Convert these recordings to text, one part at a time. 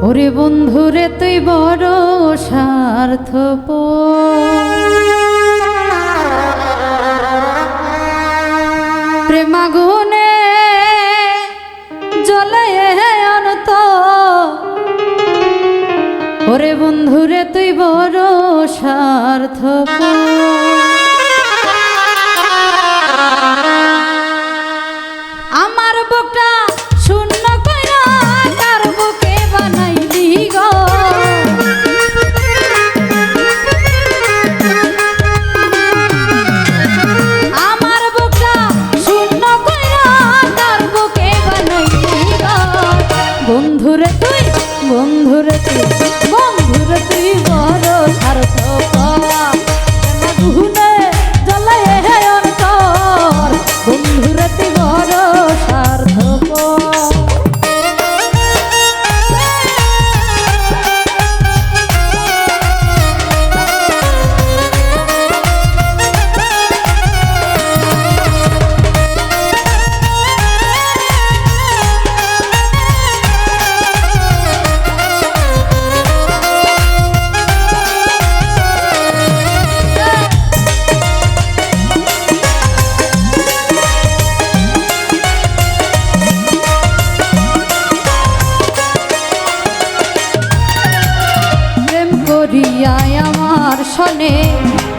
ওরে বন্ধুরে তুই বড় স্বার্থপ প্রেমাগুনে জলে অনত ওরে বন্ধুরে তুই বড় স্বার্থপ আমার বোকটা নাই আমার শোনে।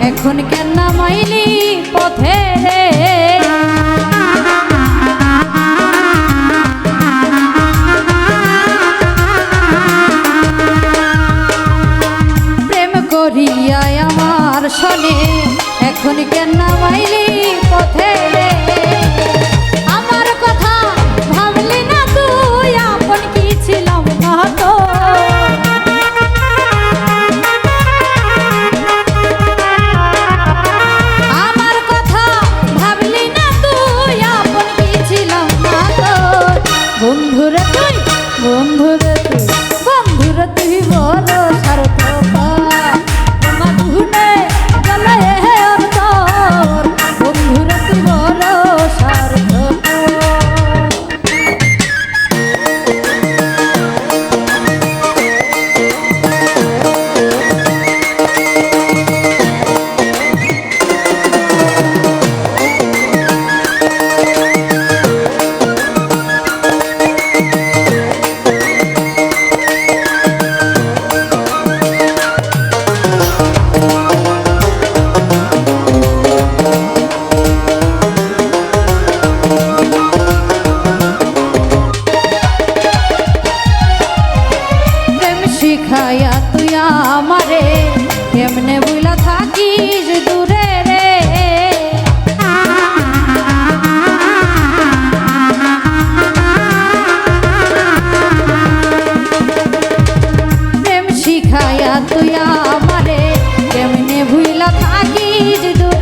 এখন কেন মাইলি পথে? রে প্রেম করিয়ায় আমার শোনে। এখন কেন মাইলি পথে? রে need to do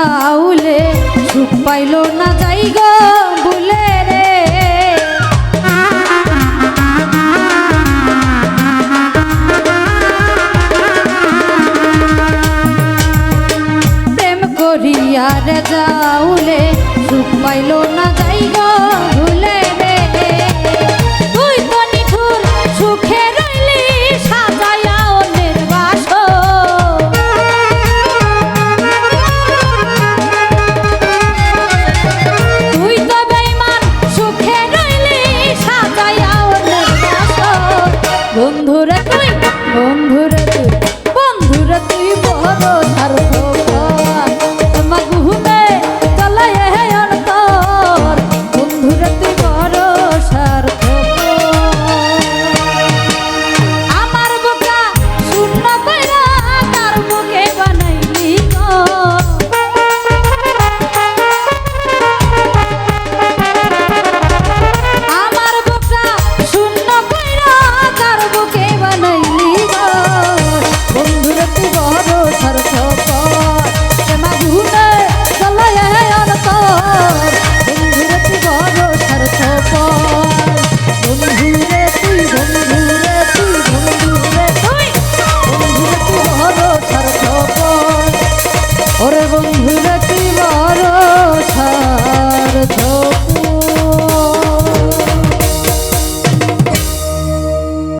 বাউলে সুখ পাইল না যাই গো বুলে রে। প্রেম করিয়া রে যাউলে, সুখ পাইল না যাই গো ভুলে